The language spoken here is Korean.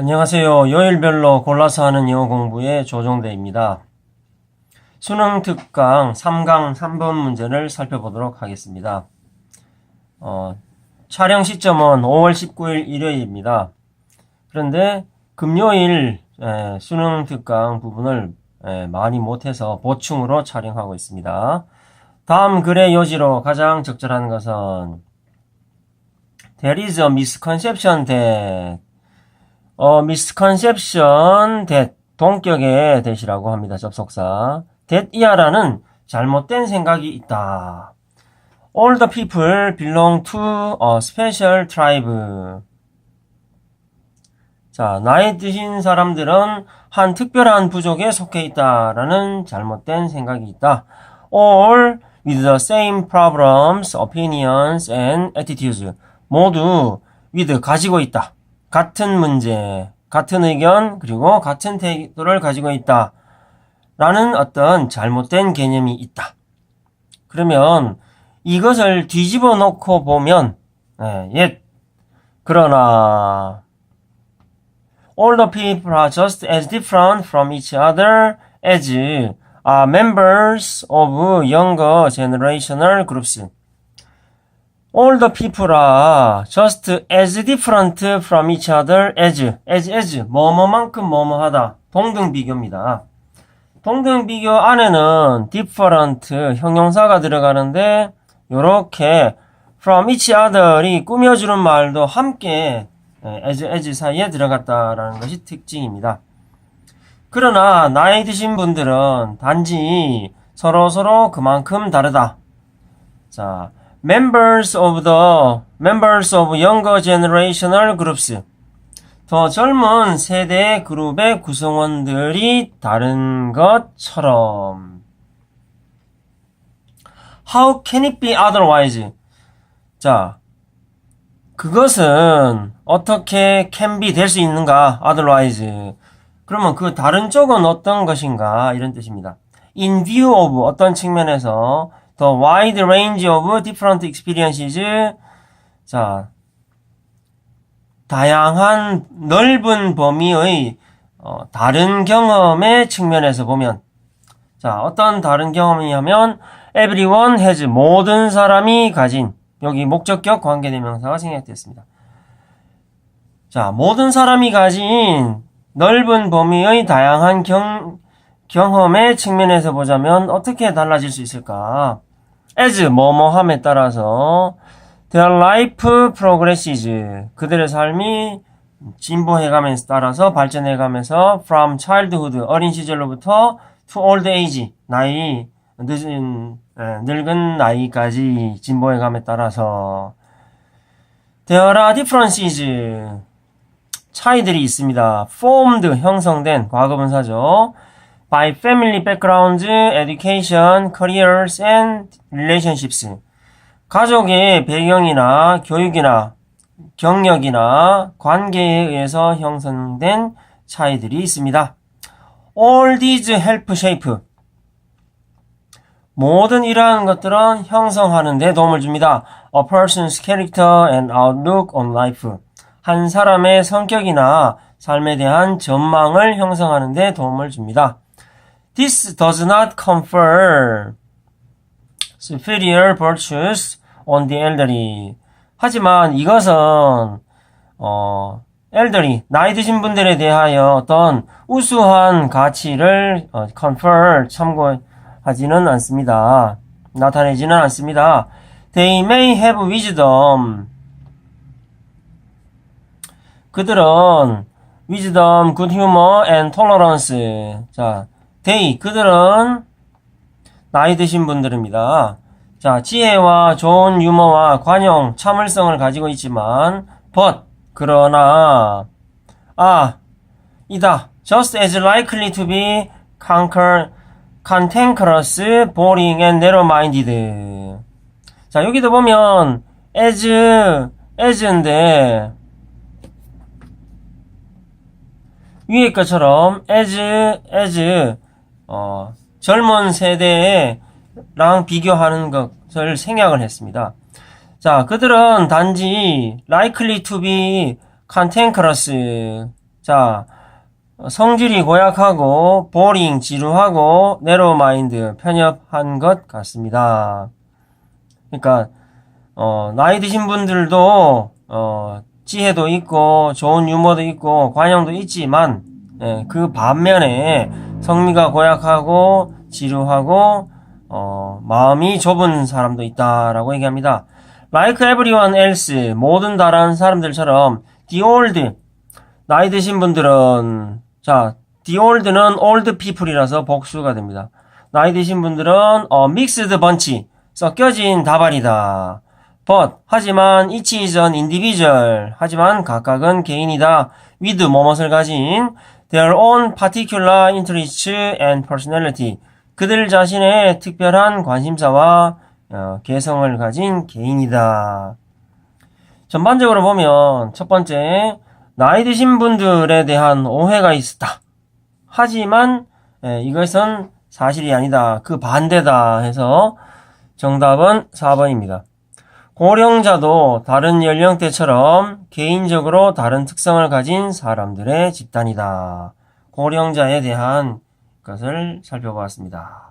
안녕하세요. 요일별로 골라서 하는 영어 공부의 조종대입니다. 수능 특강 3강 3번 문제를 살펴보도록 하겠습니다. 어, 촬영 시점은 5월 19일 일요일입니다. 그런데 금요일 에, 수능 특강 부분을 에, 많이 못해서 보충으로 촬영하고 있습니다. 다음 글의 요지로 가장 적절한 것은 There is a misconception that 어, misconception that 동격의 that이라고 합니다. 접속사. that 이하라는 잘못된 생각이 있다. All the people belong to a special tribe. 자, 나이 드신 사람들은 한 특별한 부족에 속해 있다라는 잘못된 생각이 있다. All with the same problems, opinions, and attitudes. 모두 with 가지고 있다. 같은 문제, 같은 의견, 그리고 같은 태도를 가지고 있다. 라는 어떤 잘못된 개념이 있다. 그러면 이것을 뒤집어 놓고 보면, 예, 옛, 그러나, all the people are just as different from each other as are members of younger generational groups. All the people are just as different from each other as, as, as, 뭐뭐만큼 뭐뭐하다. 동등 비교입니다. 동등 비교 안에는 different 형용사가 들어가는데, 요렇게 from each other이 꾸며주는 말도 함께 예, as, as 사이에 들어갔다라는 것이 특징입니다. 그러나 나이 드신 분들은 단지 서로서로 그만큼 다르다. 자, members of the members of younger generational groups. 더 젊은 세대 그룹의 구성원들이 다른 것처럼. How can it be otherwise? 자, 그것은 어떻게 can be 될 수 있는가? otherwise. 그러면 그 다른 쪽은 어떤 것인가? 이런 뜻입니다. in view of 어떤 측면에서 the wide range of different experiences. 자, 다양한 넓은 범위의 어, 다른 경험의 측면에서 보면 자, 어떤 다른 경험이냐면 everyone has 모든 사람이 가진 여기 목적격 관계대명사가 생략됐습니다. 자, 모든 사람이 가진 넓은 범위의 다양한 경, 경험의 측면에서 보자면 어떻게 달라질 수 있을까? As 뭐뭐함에 따라서 their life progresses 그들의 삶이 진보해가면서 따라서 발전해가면서 from childhood 어린 시절로부터 to old age 나이 늦은 에, 늙은 나이까지 진보해감에 따라서 there are differences 차이들이 있습니다. formed 형성된 과거분사죠. By family backgrounds, education, careers and relationships. 가족의 배경이나 교육이나 경력이나 관계에 의해서 형성된 차이들이 있습니다. All these help shape. 모든 이러한 것들은 형성하는 데 도움을 줍니다. A person's character and outlook on life. 한 사람의 성격이나 삶에 대한 전망을 형성하는 데 도움을 줍니다. This does not confer superior virtues on the elderly. 하지만 이것은 어, elderly 나이 드신 분들에 대하여 어떤 우수한 가치를 어, confer 참고하지는 않습니다. 나타내지는 않습니다. They may have wisdom. 그들은 wisdom, good humor, and tolerance. 자, they 그들은 나이 드신 분들입니다. 자, 지혜와 좋은 유머와 관용, 참을성을 가지고 있지만, but 그러나 아 이다 just as likely to be conquer, cantankerous, boring, and narrow-minded. 자, 여기도 보면 as, as인데 위에 것처럼 as, as 어, 젊은 세대랑 비교하는 것을 생략을 했습니다. 자, 그들은 단지 likely to be cantankerous 자, 성질이 고약하고 보링 지루하고 마인드 편협한 것 같습니다. 그러니까 어, 나이 드신 분들도 어, 지혜도 있고 좋은 유머도 있고 관용도 있지만 예, 그 반면에 성미가 고약하고 지루하고 어, 마음이 좁은 사람도 있다라고 얘기합니다. Like everyone else 모든 다른 사람들처럼 the old 나이 드신 분들은 자 the old는 old people이라서 복수가 됩니다. 나이 드신 분들은 어, mixed bunch 섞여진 다발이다. but 하지만 each is an individual 하지만 각각은 개인이다. with 뭐뭇을 가진 their own particular interests and personality 그들 자신의 특별한 관심사와 어, 개성을 가진 개인이다. 전반적으로 보면 첫 번째 나이 드신 분들에 대한 오해가 있었다. 하지만 예, 이것은 사실이 아니다. 그 반대다 해서 정답은 4번입니다. 고령자도 다른 연령대처럼 개인적으로 다른 특성을 가진 사람들의 집단이다. 고령자에 대한 것을 살펴보았습니다.